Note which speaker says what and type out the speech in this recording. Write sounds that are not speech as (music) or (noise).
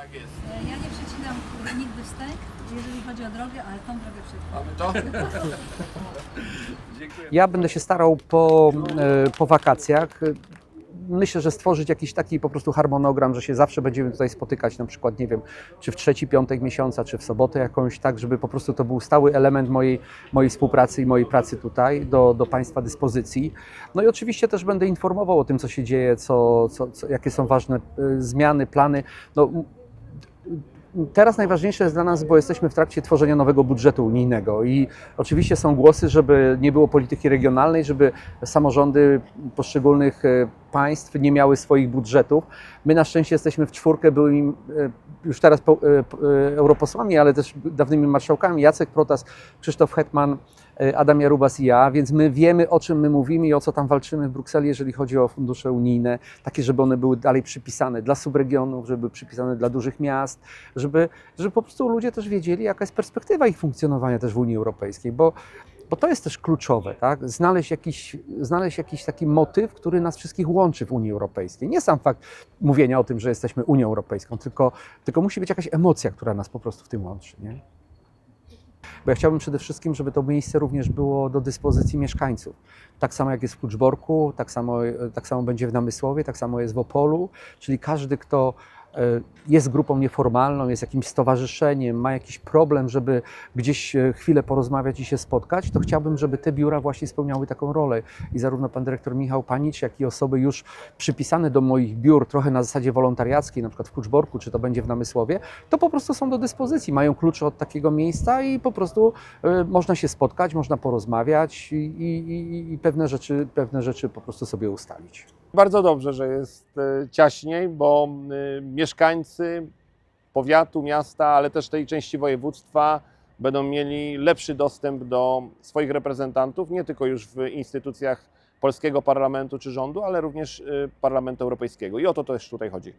Speaker 1: Tak jest.
Speaker 2: E, Ja nie przecinam nigdy wstęg, jeżeli chodzi o drogę, ale tą drogę przecinam.
Speaker 1: Mamy to? (laughs) Dziękuję.
Speaker 3: Ja będę się starał po, e, po wakacjach. Myślę, że stworzyć jakiś taki po prostu harmonogram, że się zawsze będziemy tutaj spotykać, na przykład, nie wiem, czy w trzeci piątek miesiąca, czy w sobotę jakąś, tak, żeby po prostu to był stały element mojej, mojej współpracy i mojej pracy tutaj, do, do Państwa dyspozycji. No i oczywiście też będę informował o tym, co się dzieje, co, co, co, jakie są ważne e, zmiany, plany. No, Teraz najważniejsze jest dla nas, bo jesteśmy w trakcie tworzenia nowego budżetu unijnego i oczywiście są głosy, żeby nie było polityki regionalnej, żeby samorządy poszczególnych e, państw nie miały swoich budżetów. My na szczęście jesteśmy w czwórkę byłymi e, już teraz e, po, europosłami, ale też dawnymi marszałkami Jacek Protas, Krzysztof Hetman, Adam Jarubas i ja, więc my wiemy o czym my mówimy i o co tam walczymy w Brukseli, jeżeli chodzi o fundusze unijne, takie, żeby one były dalej przypisane dla subregionów, żeby przypisane dla dużych miast, żeby, żeby po prostu ludzie też wiedzieli, jaka jest perspektywa ich funkcjonowania też w Unii Europejskiej, bo, bo to jest też kluczowe, tak? znaleźć, jakiś, znaleźć jakiś taki motyw, który nas wszystkich łączy w Unii Europejskiej. Nie sam fakt mówienia o tym, że jesteśmy Unią Europejską, tylko, tylko musi być jakaś emocja, która nas po prostu w tym łączy. Nie? Bo ja chciałbym przede wszystkim, żeby to miejsce również było do dyspozycji mieszkańców. Tak samo jak jest w Kluczborku, tak samo, tak samo będzie w Namysłowie, tak samo jest w Opolu, czyli każdy, kto jest grupą nieformalną, jest jakimś stowarzyszeniem, ma jakiś problem, żeby gdzieś e, chwilę porozmawiać i się spotkać, to chciałbym, żeby te biura właśnie spełniały taką rolę. I zarówno pan dyrektor Michał Panicz, jak i osoby już przypisane do moich biur, trochę na zasadzie wolontariackiej, na przykład w Kluczborku, czy to będzie w Namysłowie, to po prostu są do dyspozycji, mają klucze od takiego miejsca i po prostu e, można się spotkać, można porozmawiać i, i- i pewne, rzeczy, pewne rzeczy po prostu sobie ustalić.
Speaker 1: Bardzo dobrze, że jest e, ciaśniej, bo e, mieszkańcy powiatu, miasta, ale też tej części województwa będą mieli lepszy dostęp do swoich reprezentantów, nie tylko już w instytucjach polskiego parlamentu czy rządu, ale również e, Parlamentu Europejskiego. I o to też tutaj chodzi.